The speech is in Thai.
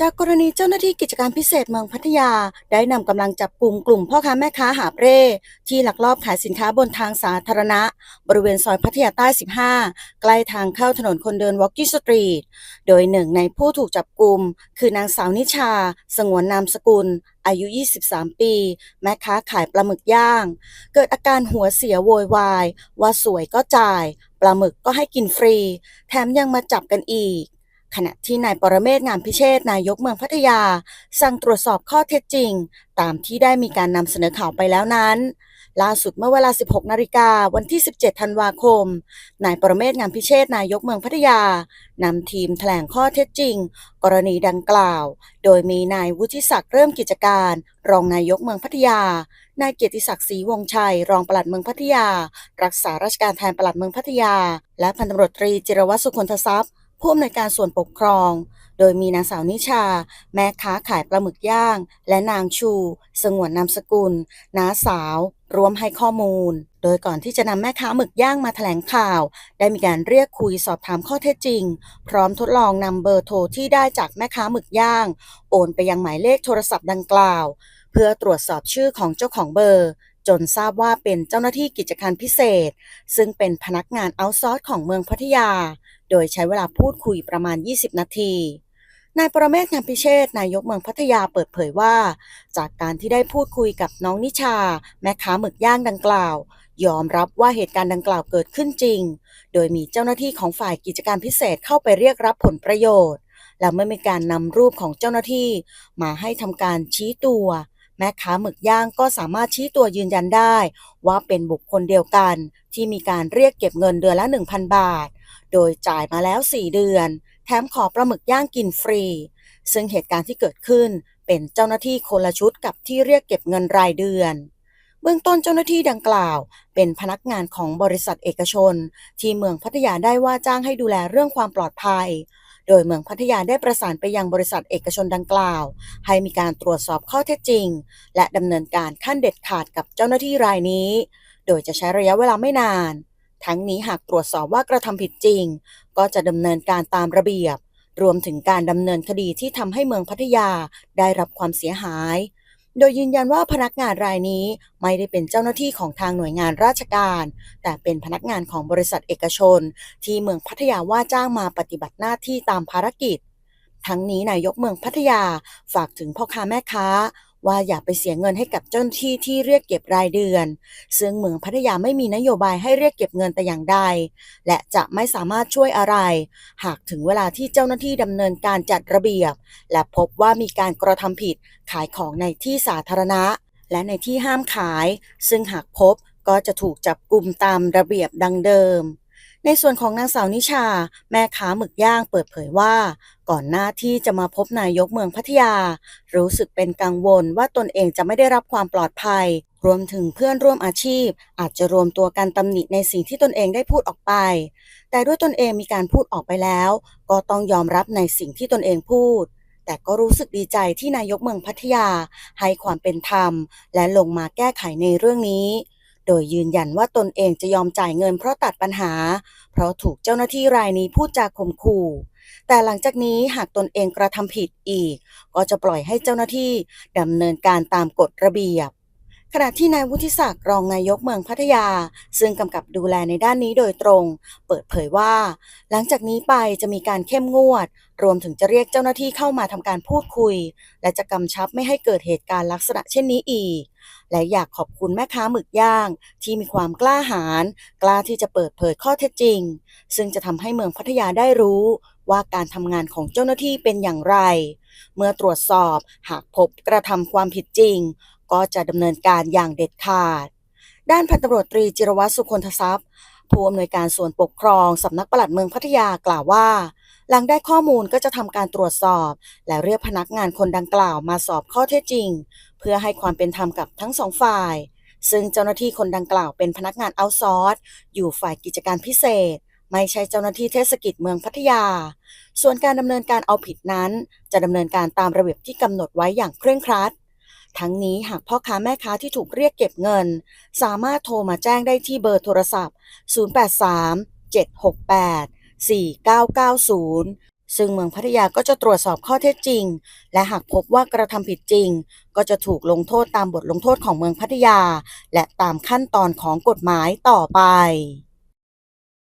จากกรณีเจ้าหน้าที่กิจการพิเศษเมืองพัทยา ได้นำกำลังจับกลุ่มกลุ่มพ่อค้าแม่ค้าหาเร่ที่ลักลอบขายสินค้าบนทางสาธารณะ บริเวณซอยพัทยาใต้ 15 ใกล้ทางเข้าถนนคนเดินวอ l กี้สตรีท โดยหนึ่งในผู้ถูกจับกลุ่ม คือนางสาวนิชา สงวนนามสกุล อายุ 23 ปี แม่ค้าขายปลาหมึกย่าง เกิดอาการหัวเสียโวยวาย ว่าสวยก็จ่าย ปลาหมึกก็ให้กินฟรี แถมยังมาจับกันอีก ขณะที่นายปรเมศงามพิเชษนายกเมืองพัทยา สั่งตรวจสอบข้อเท็จจริง ตามที่ได้มีการนำเสนอข่าวไปแล้วนั้น ล่าสุดเมื่อเวลา 16 นาฬิกาวันที่ 17 ธันวาคม นายปรเมศงามพิเชษนายกเมืองพัทยานำทีมแถลงข้อเท็จจริง กรณีดังกล่าว โดยมีนายวุฒิศักดิ์เริ่มกิจการ รองนายกเมืองพัทยานายเกียรติศักดิ์ศรีวงศ์ชัย รองปลัดเมืองพัทยา รักษาราชการแทนปลัดเมืองพัทยา และพันตำรวจตรีจิรวัตรสุคนทรัพย์ ผู้อำนวยการส่วนปกครอง โดยมีนางสาวนิชา แม่ค้าขายปลาหมึกย่าง และนางชู สงวนนามสกุล น้าสาว รวมให้ข้อมูล โดยก่อนที่จะนำแม่ค้าหมึกย่างมาแถลงข่าว ได้มีการเรียกคุยสอบถามข้อเท็จจริง พร้อมทดลองนำเบอร์โทรที่ได้จากแม่ค้าหมึกย่าง โอนไปยังหมายเลขโทรศัพท์ดังกล่าว เพื่อตรวจสอบชื่อของเจ้าของเบอร์จนทราบว่าเป็นเจ้าหน้าที่กิจการพิเศษ ซึ่งเป็นพนักงานเอาท์ซอร์สของเมืองพัทยา โดยใช้เวลาพูดคุยประมาณ 20 นาทีนายประเมศงามพิเชษนายกเมืองพัทยาเปิดเผยว่า จากการที่ได้พูดคุยกับน้องนิชา แม่ค้าหมึกย่างดังกล่าว ยอมรับว่าเหตุการณ์ดังกล่าวเกิดขึ้นจริง โดยมีเจ้าหน้าที่ของฝ่ายกิจการพิเศษเข้าไปเรียกรับผลประโยชน์ และเมื่อมีการนำรูปของเจ้าหน้าที่ มาให้ทำการชี้ตัว แม่ค้าหมึกย่างก็สามารถชี้ตัวยืนยันได้ ว่าเป็นบุคคลเดียวกัน ที่มีการเรียกเก็บเงินเดือนละ 1,000 บาท โดยจ่ายมาแล้ว 4 เดือน แถมขอปลาหมึกย่างกินฟรี ซึ่งเหตุการณ์ที่เกิดขึ้นเป็นเจ้าหน้าที่คนละชุดกับที่เรียกเก็บเงินรายเดือนเบื้องต้นเจ้าหน้าที่ดังกล่าว เป็นพนักงานของบริษัทเอกชน ที่เมืองพัทยาได้ว่าจ้างให้ดูแลเรื่องความปลอดภัย โดยเมืองพัทยาได้ประสานไปยังบริษัทเอกชนดังกล่าว ให้มีการตรวจสอบข้อเท็จจริง และดำเนินการขั้นเด็ดขาดกับเจ้าหน้าที่รายนี้ โดยจะใช้ระยะเวลาไม่นาน ทั้งนี้หากตรวจสอบว่ากระทำผิดจริง ก็จะดำเนินการตามระเบียบ รวมถึงการดำเนินคดีที่ทำให้เมืองพัทยาได้รับความเสียหาย โดยยืนยันว่าพนักงานรายนี้ไม่ได้เป็นเจ้าหน้าที่ของทางหน่วยงานราชการ แต่เป็นพนักงานของบริษัทเอกชน ที่เมืองพัทยาว่าจ้างมาปฏิบัติหน้าที่ตามภารกิจ ทั้งนี้นายกเมืองพัทยาฝากถึงพ่อค้าแม่ค้า ว่าอย่าไปเสียเงินให้กับเจ้าหน้าที่ที่เรียกเก็บรายเดือน ซึ่งเมืองพัทยาไม่มีนโยบายให้เรียกเก็บเงินแต่อย่างใด และจะไม่สามารถช่วยอะไร หากถึงเวลาที่เจ้าหน้าที่ดำเนินการจัดระเบียบ และพบว่ามีการกระทำผิดขายของในที่สาธารณะ และในที่ห้ามขาย ซึ่งหากพบก็จะถูกจับกลุ่มตามระเบียบดังเดิม ในส่วนของนางสาวนิชา แม่ค้าหมึกย่างเปิดเผยว่า ก่อนหน้าที่จะมาพบนายกเมืองพัทยา รู้สึกเป็นกังวลว่าตนเองจะไม่ได้รับความปลอดภัย รวมถึงเพื่อนร่วมอาชีพ อาจจะรวมตัวกันตำหนิในสิ่งที่ตนเองได้พูดออกไป แต่ด้วยตนเองมีการพูดออกไปแล้ว ก็ต้องยอมรับในสิ่งที่ตนเองพูดแต่ก็รู้สึกดีใจที่นายกเมืองพัทยา ให้ความเป็นธรรม และลงมาแก้ไขในเรื่องนี้ โดยยืนยันว่าตนเองจะยอมจ่ายเงินเพราะตัดปัญหา เพราะถูกเจ้าหน้าที่รายนี้พูดจาข่มขู่แต่หลังจากนี้หากตนเองกระทำผิดอีก ก็จะปล่อยให้เจ้าหน้าที่ดำเนินการตามกฎระเบียบ ขณะที่นายวุฒิศักดิ์รองนายกเมืองพัทยา ซึ่งกำกับดูแลในด้านนี้โดยตรง เปิดเผยว่า หลังจากนี้ไปจะมีการเข้มงวด รวมถึงจะเรียกเจ้าหน้าที่เข้ามาทำการพูดคุย และจะกำชับไม่ให้เกิดเหตุการณ์ลักษณะเช่นนี้อีก และอยากขอบคุณแม่ค้าหมึกย่าง ที่มีความกล้าหาญกล้าที่จะเปิดเผยข้อเท็จจริง ซึ่งจะทำให้เมืองพัทยาได้รู้ว่าการทำงานของเจ้าหน้าที่เป็นอย่างไร เมื่อตรวจสอบหากพบกระทำความผิดจริง ก็จะดำเนินการอย่างเด็ดขาด ด้านพันตำรวจตรีจิรวัตรสุคนทรัพย์ผู้อำนวยการส่วนปกครองสำนักปลัดเมืองพัทยากล่าวว่า หลังได้ข้อมูลก็จะทำการตรวจสอบ และเรียกพนักงานคนดังกล่าวมาสอบข้อเท็จจริง เพื่อให้ความเป็นธรรมกับทั้งสองฝ่าย ซึ่งเจ้าหน้าที่คนดังกล่าวเป็นพนักงานเอาท์ซอร์สอยู่ฝ่ายกิจการพิเศษ ไม่ใช่เจ้าหน้าที่เทศกิจเมืองพัทยา ส่วนการดำเนินการเอาผิดนั้น จะดำเนินการตามระเบียบที่กำหนดไว้อย่างเคร่งครัด ทั้งนี้หากพ่อค้าแม่ค้าที่ถูกเรียกเก็บเงิน สามารถโทรมาแจ้งได้ที่เบอร์โทรศัพท์ 083 768 4990 ซึ่งเมืองพัทยาก็จะตรวจสอบข้อเท็จจริง และหากพบว่ากระทำผิดจริง ก็จะถูกลงโทษตามบทลงโทษของเมืองพัทยา และตามขั้นตอนของกฎหมายต่อไป